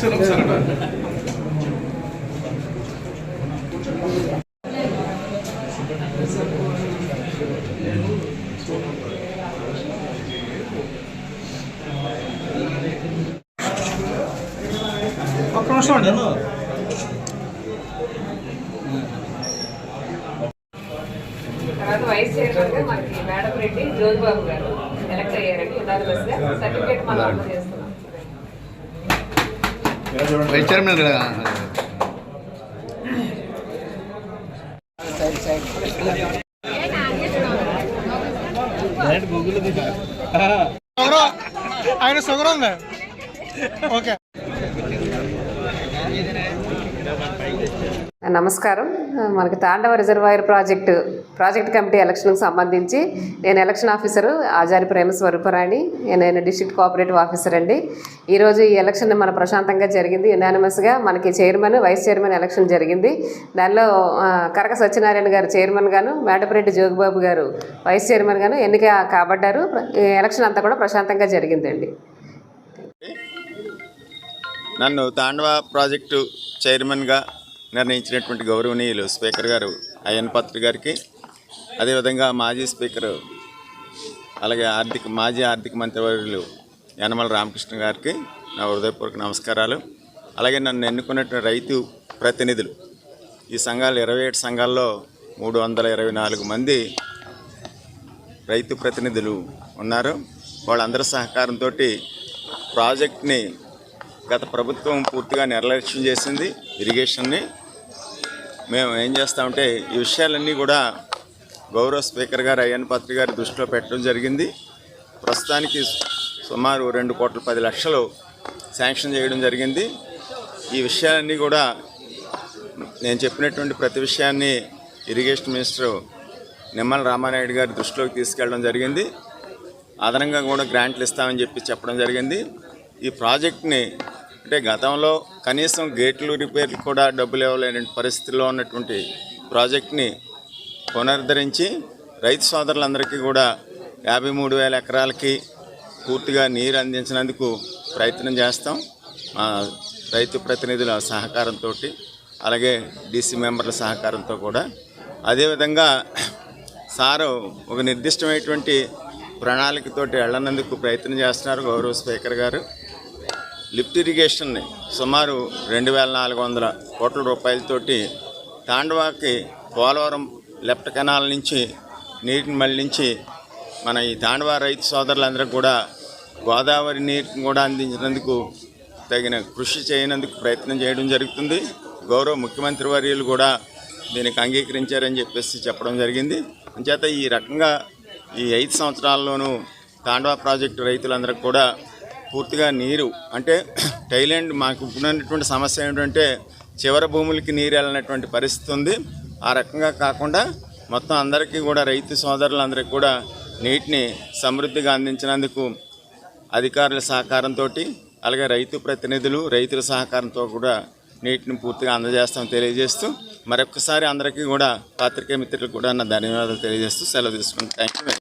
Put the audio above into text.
Selam sana. Selam ఒక్క నిమిషం అండి. తర్వాత వైస్ చైర్మన్గా మనకి మేడం రెడ్డి జ్యోతిబాబు గారు ఎలక్ట్ అయ్యారండి. యునానిమస్గా సర్టిఫికేట్ మనం చేస్తున్నాం. వైస్ చైర్మన్ కదా షుగర్ ఆయన షుగర్ ఉంది ఓకే. నమస్కారం. మనకి Tandava reservoir project project committee ఎలక్షన్కి సంబంధించి నేను ఎలక్షన్ ఆఫీసర్ ఆచారి ప్రేమ స్వరూపరాణి నేను డిస్ట్రిక్ట్ కోఆపరేటివ్ ఆఫీసర్ అండి. ఈరోజు ఈ ఎలక్షన్ మన ప్రశాంతంగా జరిగింది. యునానిమస్గా మనకి చైర్మన్ వైస్ చైర్మన్ ఎలక్షన్ జరిగింది. దానిలో కరక సత్యనారాయణ గారు చైర్మన్ గాను మేడపరెడ్డి జోగిబాబు గారు వైస్ చైర్మన్ గాను ఎన్నిక కాబడ్డారు. ఎలక్షన్ అంతా కూడా ప్రశాంతంగా జరిగిందండి. నన్ను తాండవ ప్రాజెక్టు చైర్మన్గా నిర్ణయించినటువంటి గౌరవనీయులు స్పీకర్ గారు అయ్యన్ పాత్రి గారికి అదేవిధంగా మాజీ స్పీకర్ అలాగే ఆర్థిక మాజీ ఆర్థిక మంత్రివర్యులు యనమల రామకృష్ణ గారికి నా హృదయపూర్వక నమస్కారాలు. అలాగే నన్ను ఎన్నుకున్నటువంటి రైతు ప్రతినిధులు. ఈ సంఘాలు ఇరవై ఏడు సంఘాల్లో మూడు వందల ఇరవై నాలుగు మంది రైతు ప్రతినిధులు ఉన్నారు. వాళ్ళందరి సహకారంతో ప్రాజెక్ట్ని గత ప్రభుత్వం పూర్తిగా నిర్లక్ష్యం చేసింది. ఇరిగేషన్ని మేము ఏం చేస్తామంటే ఈ విషయాలన్నీ కూడా గౌరవ స్పీకర్ గారు అయ్యన్ పాత్రి గారి దృష్టిలో పెట్టడం జరిగింది. ప్రస్తుతానికి సుమారు రెండు కోట్ల పది లక్షలు శాంక్షన్ చేయడం జరిగింది. ఈ విషయాలన్నీ కూడా నేను చెప్పినటువంటి ప్రతి విషయాన్ని ఇరిగేషన్ మినిస్టర్ నిమ్మల రామానాయుడు గారి దృష్టిలోకి తీసుకెళ్ళడం జరిగింది. అదనంగా కూడా గ్రాంట్లు ఇస్తామని చెప్పి చెప్పడం జరిగింది. ఈ ప్రాజెక్ట్ని అంటే గతంలో కనీసం గేట్లు రిపేర్లు కూడా డబ్బులు ఇవ్వలేని పరిస్థితిలో ఉన్నటువంటి ప్రాజెక్ట్ని పునరుద్ధరించి రైతు సోదరులందరికీ కూడా యాభై మూడు వేల ఎకరాలకి పూర్తిగా నీరు అందించినందుకు ప్రయత్నం చేస్తాం. మా రైతు ప్రతినిధుల సహకారంతో అలాగే డీసీ మెంబర్ల సహకారంతో కూడా. అదేవిధంగా సారు ఒక నిర్దిష్టమైనటువంటి ప్రణాళికతోటి వెళ్ళనందుకు ప్రయత్నం చేస్తున్నారు గౌరవ స్పీకర్ గారు. లిఫ్ట్ ఇరిగేషన్ని సుమారు రెండు వేల నాలుగు వందల కోట్ల రూపాయలతోటి తాండవాకి పోలవరం లెఫ్ట్ కెనాల్ నుంచి నీటిని మళ్ళించి మన ఈ తాండవా రైతు సోదరులందరూ కూడా గోదావరి నీటిని కూడా అందించినందుకు తగిన కృషి చేయనందుకు ప్రయత్నం చేయడం జరుగుతుంది. గౌరవ ముఖ్యమంత్రి వర్యులు కూడా దీనికి అంగీకరించారని చెప్పేసి చెప్పడం జరిగింది. అంచేత ఈ రకంగా ఈ ఐదు సంవత్సరాల్లోనూ తాండవా ప్రాజెక్టు రైతులందరికీ కూడా పూర్తిగా నీరు అంటే టైలాండ్ మాకు ఉన్నటువంటి సమస్య ఏంటంటే చివరి భూములకి నీరు వెళ్ళినటువంటి పరిస్థితి ఉంది. ఆ రకంగా కాకుండా మొత్తం అందరికీ కూడా రైతు సోదరులందరికీ కూడా నీటిని సమృద్ధిగా అందించినందుకు అధికారుల సహకారంతో అలాగే రైతు ప్రతినిధులు రైతుల సహకారంతో కూడా నీటిని పూర్తిగా అందజేస్తాం తెలియజేస్తూ మరొకసారి అందరికీ కూడా పాత్రికేయ మిత్రులకు కూడా నా ధన్యవాదాలు తెలియజేస్తూ సెలవు తీసుకుంటాను థ్యాంక్ యూ